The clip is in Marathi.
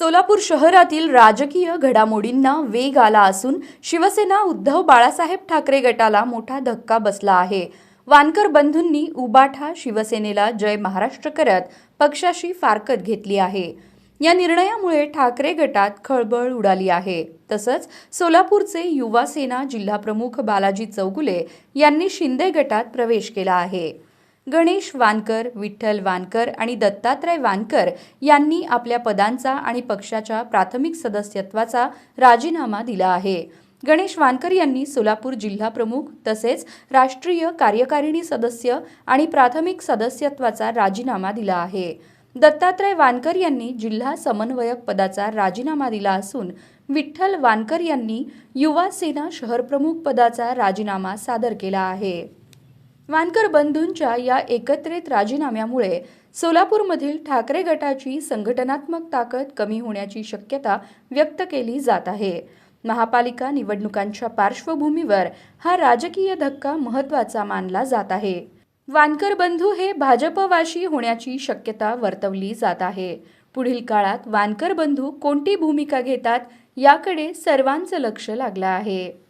सोलापूर शहरातील राजकीय घडामोडींना वेग आला असून शिवसेना उद्धव बाळासाहेब ठाकरे गटाला मोठा धक्का बसला आहे. वानकर बंधूंनी उबाठा शिवसेनेला जय महाराष्ट्र करत पक्षाशी फारकत घेतली आहे. या निर्णयामुळे ठाकरे गटात खळबळ उडाली आहे. तसंच सोलापूरचे युवा सेना जिल्हाप्रमुख बालाजी चौगुले यांनी शिंदे गटात प्रवेश केला आहे. गणेश वानकर विठ्ठल वानकर आणि दत्तात्रय वानकर यांनी आपल्या पदांचा आणि पक्षाच्या प्राथमिक सदस्यत्वाचा राजीनामा दिला आहे. गणेश वानकर यांनी सोलापूर जिल्हा प्रमुख तसेच राष्ट्रीय कार्यकारिणी सदस्य आणि प्राथमिक सदस्यत्वाचा राजीनामा दिला आहे. दत्तात्रय वानकर यांनी जिल्हा समन्वयक पदाचा राजीनामा दिला असून विठ्ठल वानकर यांनी युवा सेना शहरप्रमुख पदाचा राजीनामा सादर केला आहे. वानकर बंधूंच्या या एकत्रित राजीनाम्यामुळे सोलापूरमधील ठाकरे गटाची संघटनात्मक ताकद कमी होण्याची शक्यता व्यक्त केली जात आहे. महापालिका निवडणुकांच्या पार्श्वभूमीवर हा राजकीय धक्का महत्त्वाचा मानला जात आहे. वानकर बंधू हे भाजपवाशी होण्याची शक्यता वर्तवली जात आहे. पुढील काळात वानकर बंधू कोणती भूमिका घेतात याकडे सर्वांचं लक्ष लागलं आहे.